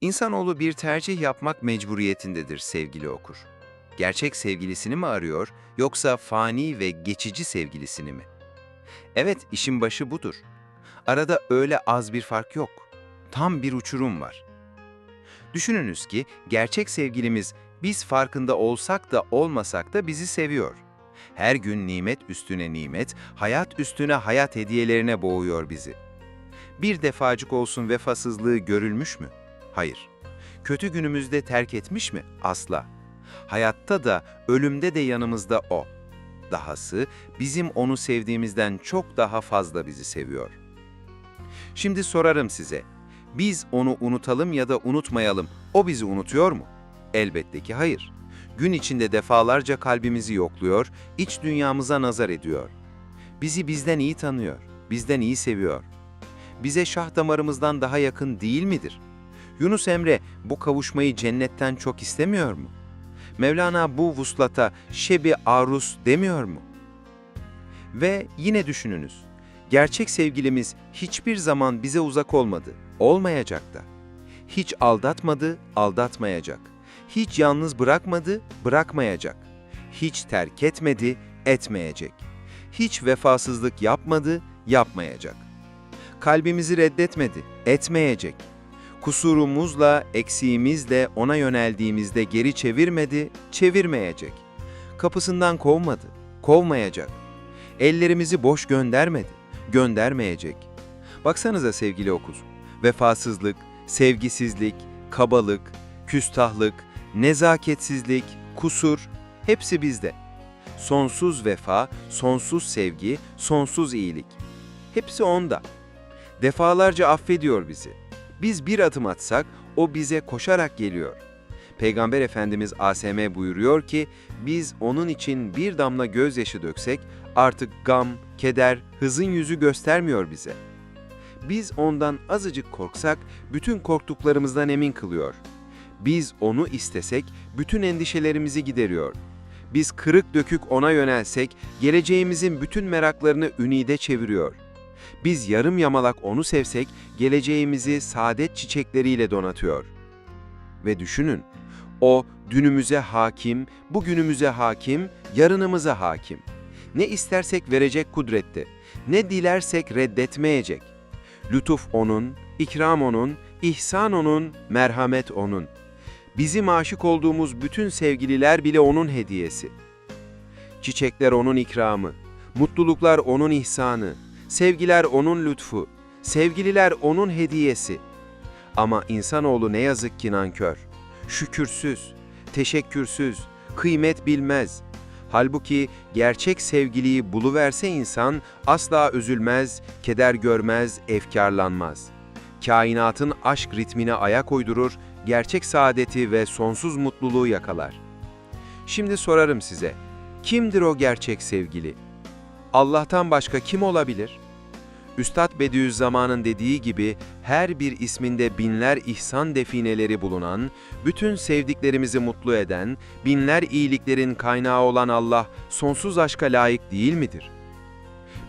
İnsanoğlu bir tercih yapmak mecburiyetindedir sevgili okur. Gerçek sevgilisini mi arıyor yoksa fani ve geçici sevgilisini mi? Evet, işin başı budur. Arada öyle az bir fark yok. Tam bir uçurum var. Düşününüz ki gerçek sevgilimiz biz farkında olsak da olmasak da bizi seviyor. Her gün nimet üstüne nimet, hayat üstüne hayat hediyelerine boğuyor bizi. Bir defacık olsun vefasızlığı görülmüş mü? Hayır. Kötü günümüzde terk etmiş mi? Asla. Hayatta da, ölümde de yanımızda O. Dahası bizim onu sevdiğimizden çok daha fazla bizi seviyor. Şimdi sorarım size. Biz onu unutalım ya da unutmayalım. O bizi unutuyor mu? Elbette ki hayır. Gün içinde defalarca kalbimizi yokluyor, iç dünyamıza nazar ediyor. Bizi bizden iyi tanıyor, bizden iyi seviyor. Bize şah damarımızdan daha yakın değil midir? Yunus Emre bu kavuşmayı cennetten çok istemiyor mu? Mevlana bu vuslata şebi arus demiyor mu? Ve yine düşününüz. Gerçek sevgilimiz hiçbir zaman bize uzak olmadı, olmayacak da. Hiç aldatmadı, aldatmayacak. Hiç yalnız bırakmadı, bırakmayacak. Hiç terk etmedi, etmeyecek. Hiç vefasızlık yapmadı, yapmayacak. Kalbimizi reddetmedi, etmeyecek. Kusurumuzla, eksiğimizle ona yöneldiğimizde geri çevirmedi, çevirmeyecek. Kapısından kovmadı, kovmayacak. Ellerimizi boş göndermedi, göndermeyecek. Baksanıza sevgili okuz, vefasızlık, sevgisizlik, kabalık, küstahlık, nezaketsizlik, kusur hepsi bizde. Sonsuz vefa, sonsuz sevgi, sonsuz iyilik. Hepsi onda. Defalarca affediyor bizi. Biz bir adım atsak o bize koşarak geliyor. Peygamber Efendimiz ASM buyuruyor ki biz onun için bir damla gözyaşı döksek artık gam, keder, hızın yüzü göstermiyor bize. Biz ondan azıcık korksak bütün korktuklarımızdan emin kılıyor. Biz onu istesek bütün endişelerimizi gideriyor. Biz kırık dökük ona yönelsek geleceğimizin bütün meraklarını ünide çeviriyor. Biz yarım yamalak onu sevsek geleceğimizi saadet çiçekleriyle donatıyor. Ve düşünün, o dünümüze hakim, bugünümüze hakim, yarınımıza hakim. Ne istersek verecek kudrette, ne dilersek reddetmeyecek. Lütuf onun, ikram onun, ihsan onun, merhamet onun. Bizim aşık olduğumuz bütün sevgililer bile onun hediyesi. Çiçekler onun ikramı, mutluluklar onun ihsanı, sevgiler onun lütfu, sevgililer onun hediyesi. Ama insanoğlu ne yazık ki nankör, şükürsüz, teşekkürsüz, kıymet bilmez. Halbuki gerçek sevgiliyi buluverse insan asla üzülmez, keder görmez, efkarlanmaz. Kainatın aşk ritmine ayak uydurur, gerçek saadeti ve sonsuz mutluluğu yakalar. Şimdi sorarım size, kimdir o gerçek sevgili? Allah'tan başka kim olabilir? Üstad Bediüzzaman'ın dediği gibi her bir isminde binler ihsan defineleri bulunan, bütün sevdiklerimizi mutlu eden, binler iyiliklerin kaynağı olan Allah sonsuz aşka layık değil midir?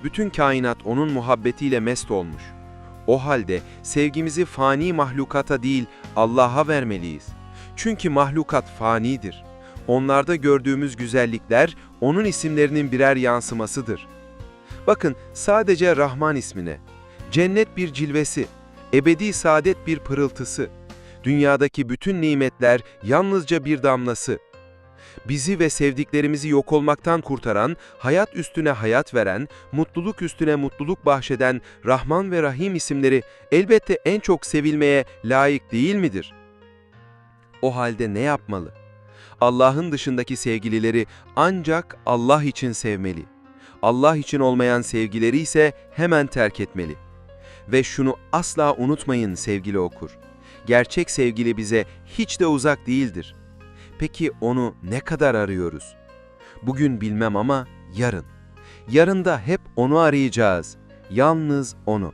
Bütün kainat onun muhabbetiyle mest olmuş. O halde sevgimizi fani mahlukata değil Allah'a vermeliyiz. Çünkü mahlukat fanidir. Onlarda gördüğümüz güzellikler onun isimlerinin birer yansımasıdır. Bakın sadece Rahman ismine. Cennet bir cilvesi, ebedi saadet bir pırıltısı. Dünyadaki bütün nimetler yalnızca bir damlası. Bizi ve sevdiklerimizi yok olmaktan kurtaran, hayat üstüne hayat veren, mutluluk üstüne mutluluk bahşeden Rahman ve Rahim isimleri elbette en çok sevilmeye layık değil midir? O halde ne yapmalı? Allah'ın dışındaki sevgilileri ancak Allah için sevmeli. Allah için olmayan sevgileri ise hemen terk etmeli. Ve şunu asla unutmayın sevgili okur. Gerçek sevgili bize hiç de uzak değildir. Peki onu ne kadar arıyoruz? Bugün bilmem ama yarın. Yarın da hep onu arayacağız. Yalnız onu.